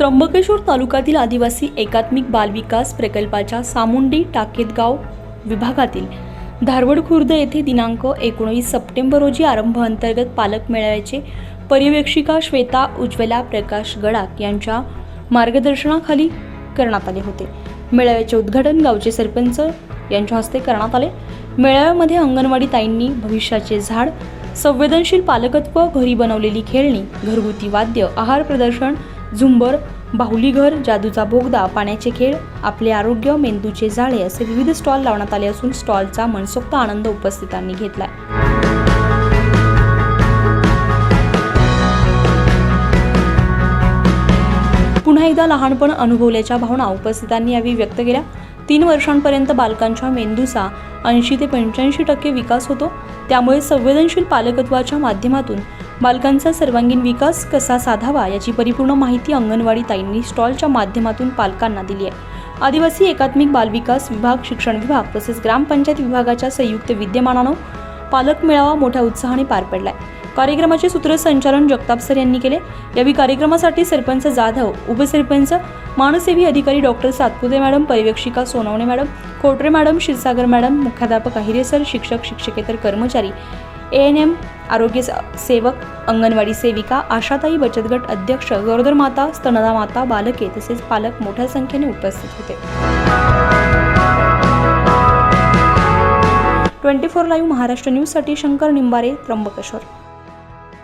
त्र्यंबकेश्वर तालुक्यातील आदिवासी एकात्मिक बालविकास प्रकल्पाच्या सामुंडी टाकेतगाव विभागातील धारवड खुर्द येथे दिनांक एकोणवीस सप्टेंबर रोजी आरंभ अंतर्गत पालक मेळाव्याचे पर्यवेक्षिका श्वेता उज्ज्वला प्रकाश गडाक यांच्या मार्गदर्शनाखाली करण्यात आले होते. मेळाव्याचे उद्घाटन गावचे सरपंच यांच्या हस्ते करण्यात आले. मेळाव्यामध्ये अंगणवाडी ताईंनी भविष्याचे झाड संवेदनशील पालकत्व घरी बनवलेली खेळणी घरगुती वाद्य आहार प्रदर्शन झुंबर बाहुलीघर जादूचा बोगदा पाण्याचे खेळ आपले आरोग्य मेंदूचे जाळे असे विविध स्टॉल लावण्यात आले असून स्टॉलचा मनसोक्त आनंद उपस्थितांनी घेतलाय. पुन्हा एकदा लहानपण अनुभवल्याच्या भावना उपस्थितांनी यावेळी व्यक्त केल्या. तीन वर्षांपर्यंत बालकांच्या मेंदूचा ऐंशी ते पंच्याऐंशी टक्के विकास होतो. त्यामुळे संवेदनशील पालकत्वाच्या माध्यमातून बालकांचा सर्वांगीण विकास कसा साधावा याची परिपूर्ण माहिती अंगणवाडी ताईंनी स्टॉलच्या माध्यमातून पालकांना दिली आहे. आदिवासी एकात्मिक बालविकास विभाग शिक्षण विभाग तसेच ग्रामपंचायत विभागाच्या संयुक्त विद्यमानानं पालक मेळावा मोठ्या उत्साहाने पार पडलाय. कार्यक्रमाचे सूत्रसंचालन जगताप सर यांनी केले. यावेळी कार्यक्रमासाठी सरपंच जाधव उपसरपंच मानसेवी अधिकारी doctor Satpute madam पर्यवेक्षिका Sonawane madam Kotre madam Kshirsagar madam मुख्याध्यापक अहिरे सर शिक्षक शिक्षकेतर कर्मचारी ए एन एम आरोग्य स- सेवक अंगणवाडी सेविका आशाताई बचत गट अध्यक्ष गरोदर माता स्तनदा माता बालके तसेच पालक मोठ्या संख्येने उपस्थित होते. ट्वेंटी फोर लाईव्ह महाराष्ट्र न्यूजसाठी शंकर निंबारे त्र्यंबकेश्वर.